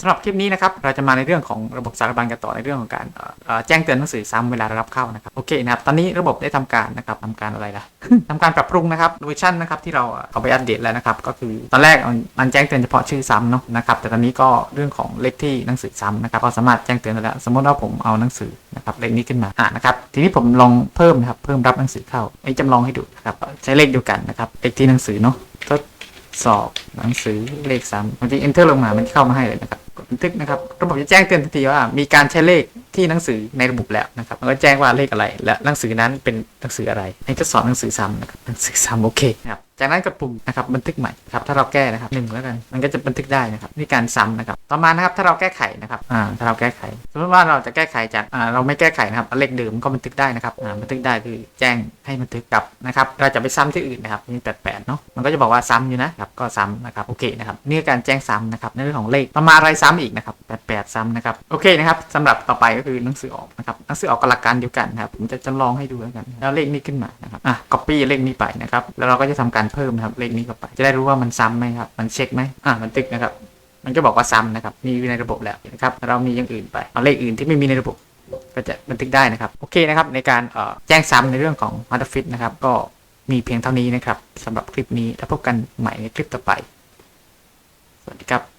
สำหรับคลิปนี้นะครับเราจะมาในเรื่องของระบบสารบัญกันต่อในเรื่องของการแจ้งเตือนหนังสือซ้ำเวลาเรารับเข้านะครับโอเคนะครับตอนนี้ระบบได้ทำการนะครับทำการอะไรล่ะทำการปรับปรุงนะครับเวอร์ชันนะครับที่เราเอาไปอัปเดตแล้วนะครับก็คือตอนแรกมันแจ้งเตือนเฉพาะชื่อซ้ำเนาะนะครับแต่ตอนนี้ก็เรื่องของเลขที่หนังสือซ้ำนะครับก็สามารถแจ้งเตือนได้แล้วสมมติว่าผมเอาหนังสือนะครับเลขนี้ขึ้นมาอ่านะครับทีนี้ผมลองเพิ่มนะครับเพิ่มรับหนังสือเข้าไอ้จำลองให้ดูนะครับใช้เลขเดียวกันนะครับเลขที่หนังสือเนาะทดสอบหนังสือเลขซ้ำบางที enter ลงมามันเข้ามาให้เลยนะครับ กดบันทึกนะครับ ระบบจะแจ้งเตือนทันทีว่ามีการใช้เลขที่หนังสือในระบบแล้วนะครับ มันก็แจ้งว่าเลขอะไร และหนังสือนั้นเป็นหนังสืออะไรให้ทดสอบหนังสือซ้ำนะครับหนังสือซ้ำโอเคนะครับ จากนั้นกดปุ่มนะครับบันทึกใหม่ครับถ้าเราแก้นะครับหนึ่งแล้วกันมันก็จะบันทึกได้นะครับนี่การซ้ำนะครับต่อมานะครับถ้าเราแก้ไขนะครับอ่าถ้าเราแก้ไขสมมติว่าเราจะแก้ไขจากอ่าเราไม่แก้ไขนะครับเลขเดิมก็บันทึกได้นะครับอ่าบันทึกได้คือแจ้งให้บันทึกกลับนะครับเราจะไปซ้ำที่อื่นนะครับนี่แปดแปดเนาะมันก็จะบอกว่าซ้ำอยู่นะครับก็ซ้ำนะครับโอเคนะครับนี่การแจ้งซ้ำนะครับในเรื่องของเลขต่อมาอะไรซ้ำอีกนะครับแปด แปดซ้ำนะครับ โอเคนะครับสำหรับต่อไปก็คือหนังสือออกนะครับหนังสือออกกับหลักการเดียวกันครับผมจะจำลองให้ดูแล้วกัน แล้วเลขนี้ขึ้นมานะครับอะ copy เลขนี้ไปนะครับแล้วเราก็จะทำการเพิ่มนะครับเลขนี้เข้าไป จะได้รู้ว่ามันซ้ำไหมครับมันเช็คไหมอะบันทึกนะครับมันก็บอกว่าซ้ำนะครับมีอยู่ในระบบแล้วนะครับเรามีอย่างอื่นไปเอาเลขอื่นที่ไม่มีในระบบก็จะบันทึกได้นะครับ โอเคนะครับ ในการเอ่อแจ้งซ้ำในเรื่องของ m a t e r f i t นะครับ ก็มีเพียงเท่านี้นะครับสำหรับคลิปนี้แล้วพบกันใหม่ในคลิปต่อไป สวัสดีครับ